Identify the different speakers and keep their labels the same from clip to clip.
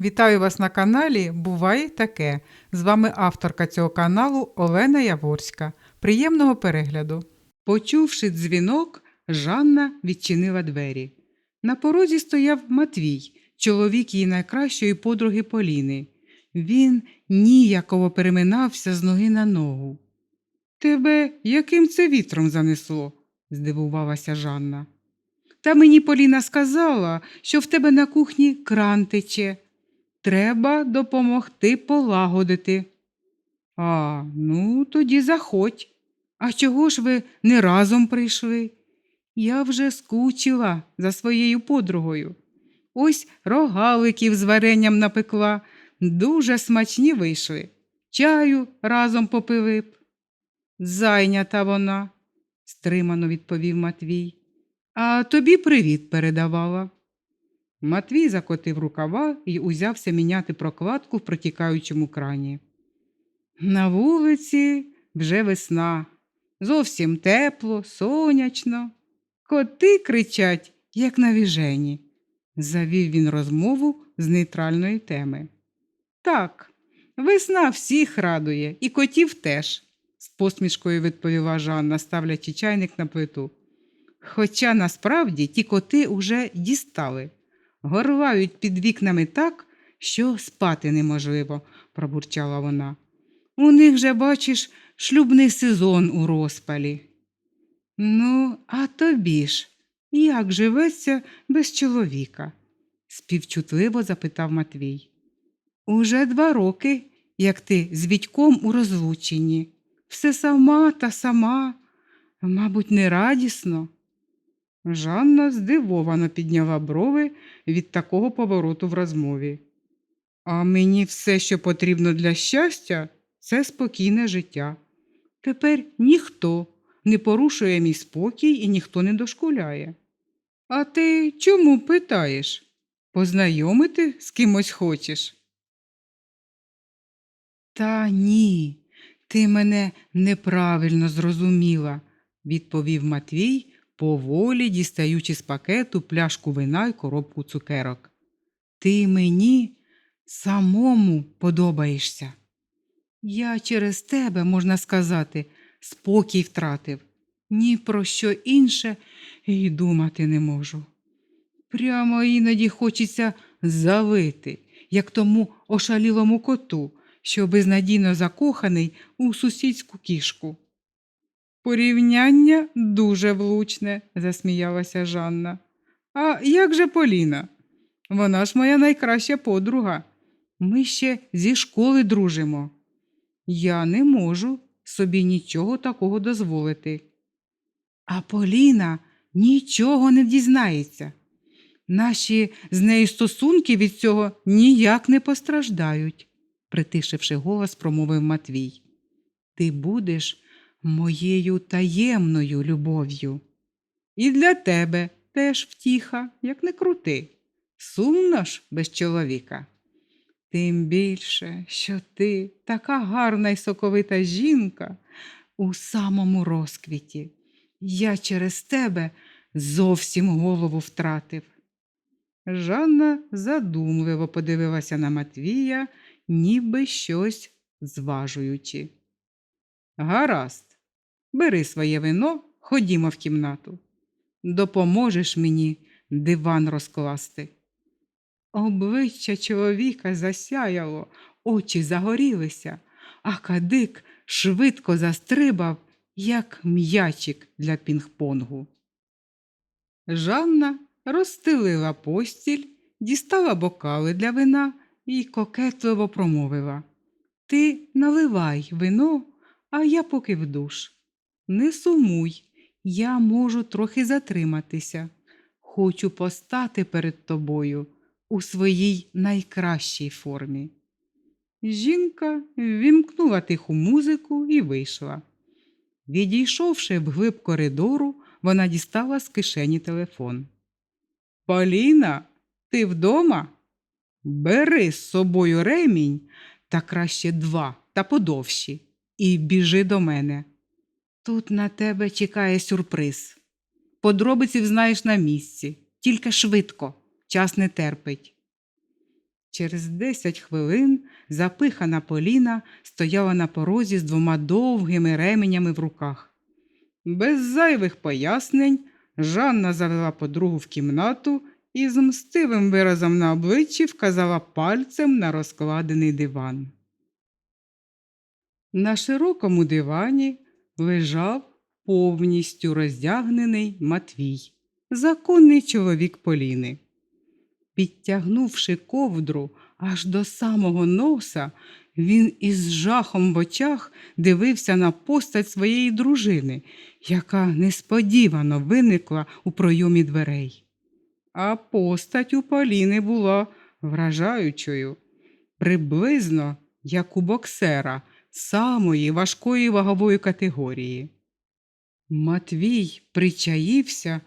Speaker 1: Вітаю вас на каналі Буває таке. З вами авторка цього каналу Олена Яворська. Приємного перегляду. Почувши дзвінок, Жанна відчинила двері. На порозі стояв Матвій, чоловік її найкращої подруги Поліни. Він ніяково переминався з ноги на ногу. Тебе яким це вітром занесло? здивувалася Жанна. Та мені Поліна сказала, що в тебе на кухні кран тече. Треба допомогти полагодити. А, ну, тоді заходь. А чого ж ви не разом прийшли? Я вже скучила за своєю подругою. Ось рогаликів з варенням напекла, дуже смачні вийшли. Чаю разом попили б. Зайнята вона, стримано відповів Матвій. А тобі привіт передавала. Матвій закотив рукава і узявся міняти прокладку в протікаючому крані. На вулиці вже весна. Зовсім тепло, сонячно. Коти кричать, як навіжені, завів він розмову з нейтральної теми. Так, весна всіх радує, і котів теж, з посмішкою відповіла Жанна, ставлячи чайник на плиту. Хоча насправді ті коти уже дістали, горлають під вікнами так, що спати неможливо, пробурчала вона. У них же, бачиш, шлюбний сезон у розпалі. Ну, а тобі ж, як живеться без чоловіка? співчутливо запитав Матвій. Уже два роки, як ти з Вітьком у розлученні. Все сама та сама, мабуть, не радісно. Жанна здивовано підняла брови від такого повороту в розмові. А мені все, що потрібно для щастя, це спокійне життя. Тепер ніхто не порушує мій спокій і ніхто не дошкуляє. А ти чому питаєш? Познайомити з кимось хочеш? Та ні, ти мене неправильно зрозуміла, відповів Матвій, поволі дістаючи з пакету пляшку вина й коробку цукерок. Ти мені самому подобаєшся. Я через тебе, можна сказати, спокій втратив. Ні про що інше і думати не можу. Прямо іноді хочеться завити, як тому ошалілому коту, що безнадійно закоханий у сусідську кішку. Порівняння дуже влучне, засміялася Жанна. А як же Поліна? Вона ж моя найкраща подруга. Ми ще зі школи дружимо. Я не можу собі нічого такого дозволити. А Поліна нічого не дізнається. Наші з нею стосунки від цього ніяк не постраждають, притишивши голос, промовив Матвій. Ти будеш моєю таємною любов'ю. І для тебе теж втіха, як не крути. Сумно ж без чоловіка. Тим більше, що ти така гарна й соковита жінка у самому розквіті. Я через тебе зовсім голову втратив. Жанна задумливо подивилася на Матвія, ніби щось зважуючи. Гаразд, бери своє вино, ходімо в кімнату. Допоможеш мені диван розкласти. Обличчя чоловіка засяяло, очі загорілися, а кадик швидко застрибав, як м'ячик для пінг-понгу. Жанна розстелила постіль, дістала бокали для вина і кокетливо промовила Ти наливай вино, а я поки в душ. Не сумуй, я можу трохи затриматися. Хочу постати перед тобою у своїй найкращій формі. Жінка вімкнула тиху музику і вийшла. Відійшовши вглиб коридору, вона дістала з кишені телефон. Поліна, ти вдома? Бери з собою ремінь та краще два та подовші, і біжи до мене. Тут на тебе чекає сюрприз. Подробиці взнаєш на місці, тільки швидко, час не терпить. Через десять хвилин запихана Поліна стояла на порозі з двома довгими ременями в руках. Без зайвих пояснень Жанна завела подругу в кімнату і з мстивим виразом на обличчі вказала пальцем на розкладений диван. На широкому дивані лежав повністю роздягнений Матвій, законний чоловік Поліни. Підтягнувши ковдру аж до самого носа, він із жахом в очах дивився на постать своєї дружини, яка несподівано виникла у пройомі дверей. А постать у Поліни була вражаючою, приблизно як у боксера самої важкої вагової категорії. Матвій причаївся,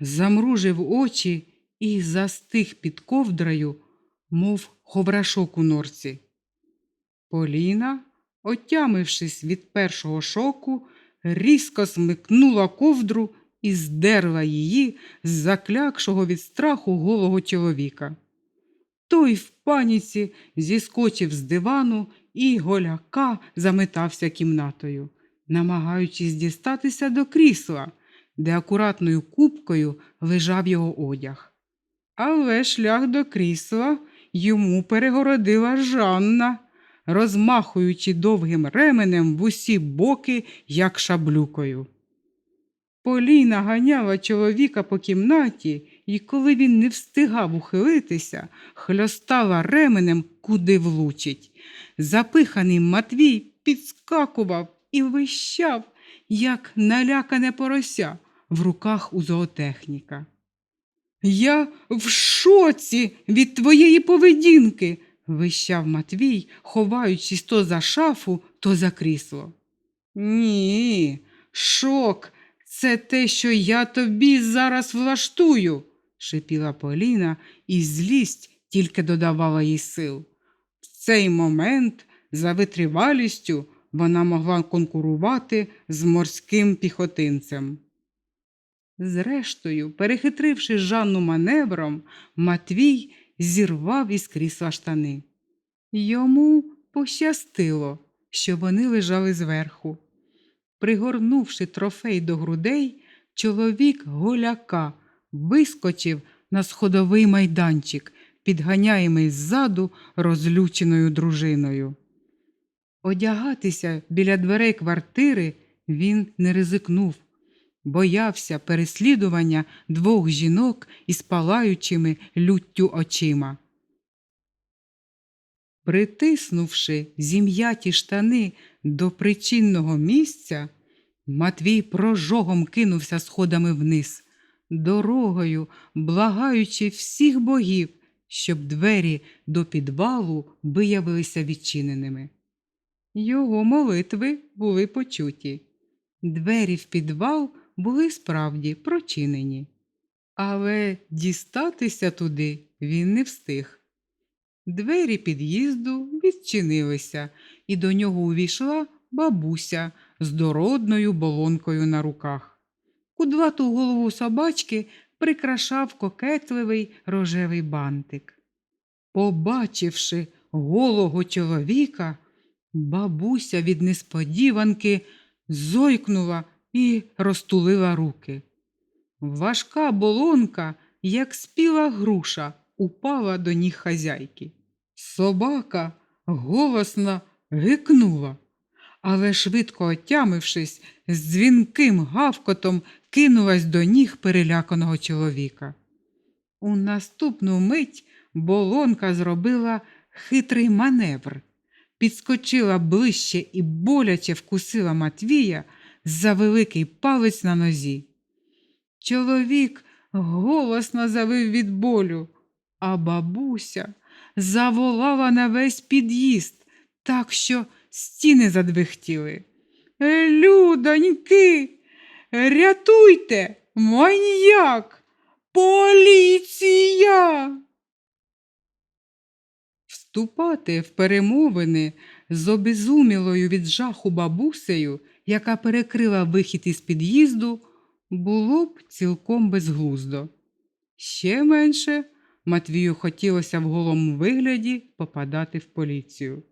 Speaker 1: замружив очі і застиг під ковдрою, мов ховрашок у норці. Поліна, отямившись від першого шоку, різко смикнула ковдру і здерла її з заклякшого від страху голого чоловіка. Той в паніці зіскочив з дивану і голяка заметався кімнатою, намагаючись дістатися до крісла, де акуратною купкою лежав його одяг. Але шлях до крісла йому перегородила Жанна, розмахуючи довгим ременем в усі боки, як шаблюкою. Поліна ганяла чоловіка по кімнаті, і коли він не встигав ухилитися, хльостала ременем, куди влучить. Запиханий Матвій підскакував і вищав, як налякане порося в руках у зоотехніка. Я в шоці від твоєї поведінки, вищав Матвій, ховаючись то за шафу, то за крісло. Ні, шок, це те, що я тобі зараз влаштую, шипіла Поліна, і злість тільки додавала їй сил. В цей момент, за витривалістю, вона могла конкурувати з морським піхотинцем. Зрештою, перехитривши Жанну маневром, Матвій зірвав із крісла штани. Йому пощастило, що вони лежали зверху. Пригорнувши трофей до грудей, чоловік голяка вискочив на сходовий майданчик, підганяємий ззаду розлюченою дружиною. Одягатися біля дверей квартири він не ризикнув боявся переслідування двох жінок із палаючими люттю очима. Притиснувши зім'яті штани до причинного місця, Матвій прожогом кинувся сходами вниз, дорогою, благаючи всіх богів, щоб двері до підвалу виявилися відчиненими. Його молитви були почуті. Двері в підвал були справді прочинені, але дістатися туди він не встиг. Двері під'їзду відчинилися, і до нього увійшла бабуся з дородною болонкою на руках. Кудлату голову собачки прикрашав кокетливий рожевий бантик. Побачивши голого чоловіка, бабуся від несподіванки зойкнула і розтулила руки. Важка болонка, як спіла груша, упала до ніг хазяйки. Собака голосно гикнула, але, швидко отямившись, з дзвінким гавкотом кинулась до ніг переляканого чоловіка. У наступну мить болонка зробила хитрий маневр, підскочила ближче і боляче вкусила Матвія за великий палець на нозі. Чоловік голосно завив від болю, а бабуся заволала на весь під'їзд, так що стіни задвихтіли. Людоньки, рятуйте, маньяк, поліція. Вступати в перемовини з обезумілою від жаху бабусею, яка перекрила вихід із під'їзду, було б цілком безглуздо. Ще менше Матвію хотілося в голому вигляді попадати в поліцію.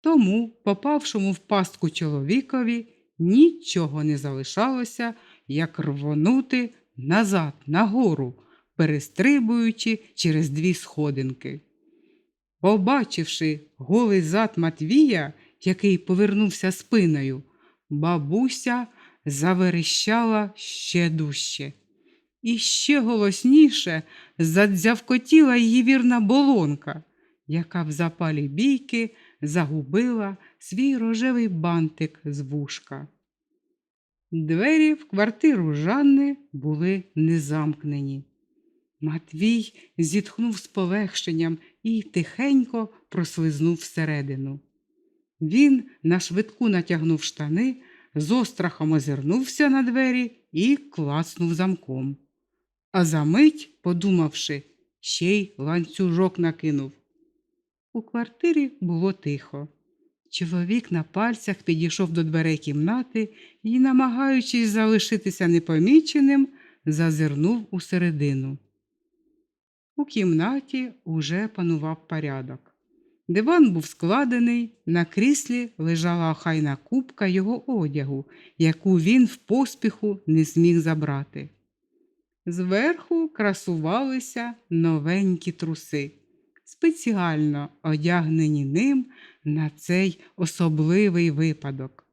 Speaker 1: Тому, попавшому в пастку чоловікові, нічого не залишалося, як рвонути назад нагору, перестрибуючи через дві сходинки. Побачивши голий зад Матвія, який повернувся спиною, бабуся заверещала ще дужче. І ще голосніше задзявкотіла її вірна болонка, яка в запалі бійки загубила свій рожевий бантик з вушка. Двері в квартиру Жанни були незамкнені. Матвій зітхнув з полегшенням і тихенько прослизнув всередину. Він на швидку натягнув штани, з острахом озирнувся на двері і клацнув замком. А за мить, подумавши, ще й ланцюжок накинув. У квартирі було тихо. Чоловік на пальцях підійшов до дверей кімнати і, намагаючись залишитися непоміченим, зазирнув усередину. У кімнаті уже панував порядок. Диван був складений, на кріслі лежала охайна купка його одягу, яку він в поспіху не зміг забрати. Зверху красувалися новенькі труси, спеціально одягнені ним на цей особливий випадок.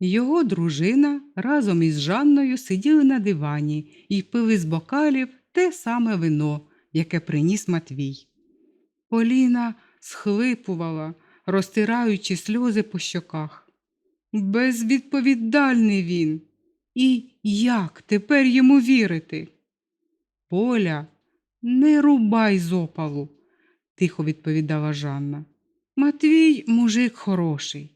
Speaker 1: Його дружина разом із Жанною сиділи на дивані і пили з бокалів те саме вино, яке приніс Матвій. Поліна схлипувала, розтираючи сльози по щоках. Безвідповідальний він. І як тепер йому вірити? Поля, не рубай з опалу, тихо відповідала Жанна. Матвій мужик хороший.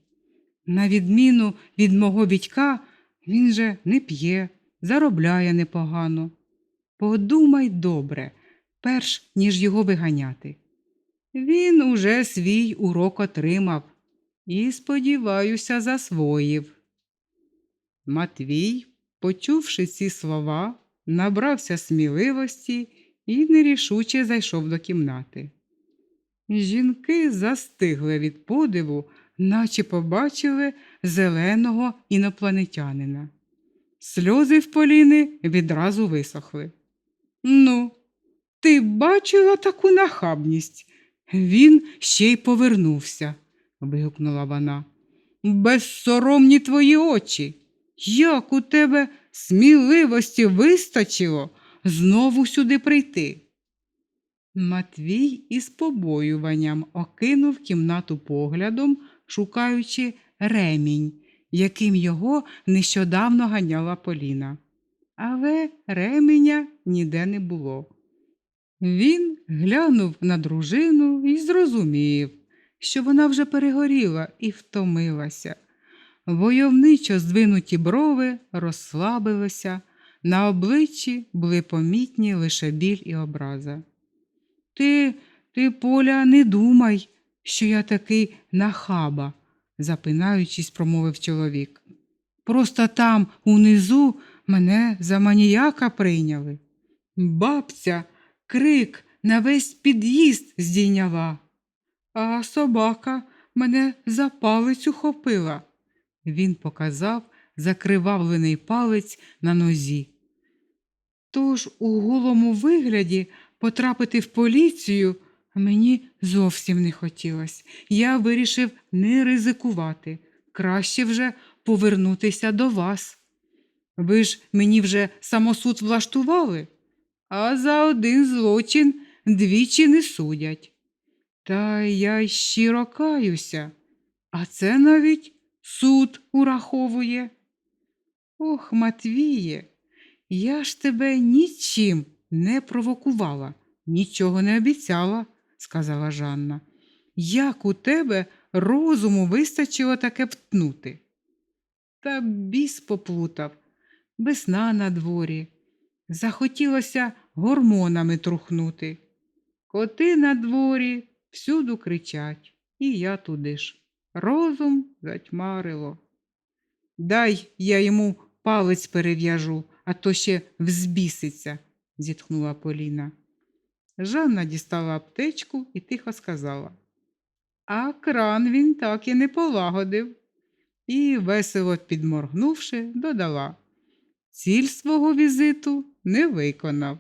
Speaker 1: На відміну від мого відька, він же не п'є, заробляє непогано. Подумай добре, перш ніж його виганяти. Він уже свій урок отримав і, сподіваюся, засвоїв. Матвій, почувши ці слова, набрався сміливості і нерішуче зайшов до кімнати. Жінки застигли від подиву, наче побачили зеленого інопланетянина. Сльози в Поліни відразу висохли. Ну, ти бачила таку нахабність? Він ще й повернувся, вигукнула вона. Безсоромні твої очі. Як у тебе сміливості вистачило знову сюди прийти? Матвій із побоюванням окинув кімнату поглядом, шукаючи ремінь, яким його нещодавно ганяла Поліна. Але ременя ніде не було. Він глянув на дружину і зрозумів, що вона вже перегоріла і втомилася. Войовничо здвинуті брови розслабилися, на обличчі були помітні лише біль і образа. Ти, ти, Поля, не думай, що я такий нахаба, запинаючись, промовив чоловік. Просто там, унизу, мене за маніяка прийняли. Бабця крик на весь під'їзд здійняла, а собака мене за палець ухопила. Він показав закривавлений палець на нозі. Тож у голому вигляді потрапити в поліцію мені зовсім не хотілося. Я вирішив не ризикувати, краще вже повернутися до вас. Ви ж мені вже самосуд влаштували, а за один злочин двічі не судять. Та я й щиро каюся, а це навіть суд ураховує. Ох, Матвіє, я ж тебе нічим не провокувала, нічого не обіцяла, сказала Жанна. Як у тебе розуму вистачило таке втнути? Та біс поплутав, весна на дворі. Захотілося гормонами трухнути. Коти на дворі всюду кричать, і я туди ж. Розум затьмарило. Дай я йому палець перев'яжу, а то ще взбіситься, зітхнула Поліна. Жанна дістала аптечку і тихо сказала. А кран він так і не полагодив. І, весело підморгнувши, додала. Ціль свого візиту не виконав.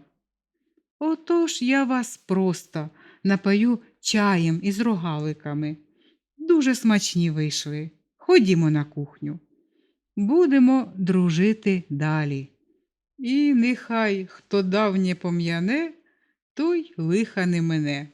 Speaker 1: Отож я вас просто напою чаєм із рогаликами. Дуже смачні вийшли. Ходімо на кухню. Будемо дружити далі. І нехай хто давнє пом'яне, той лиха не мене.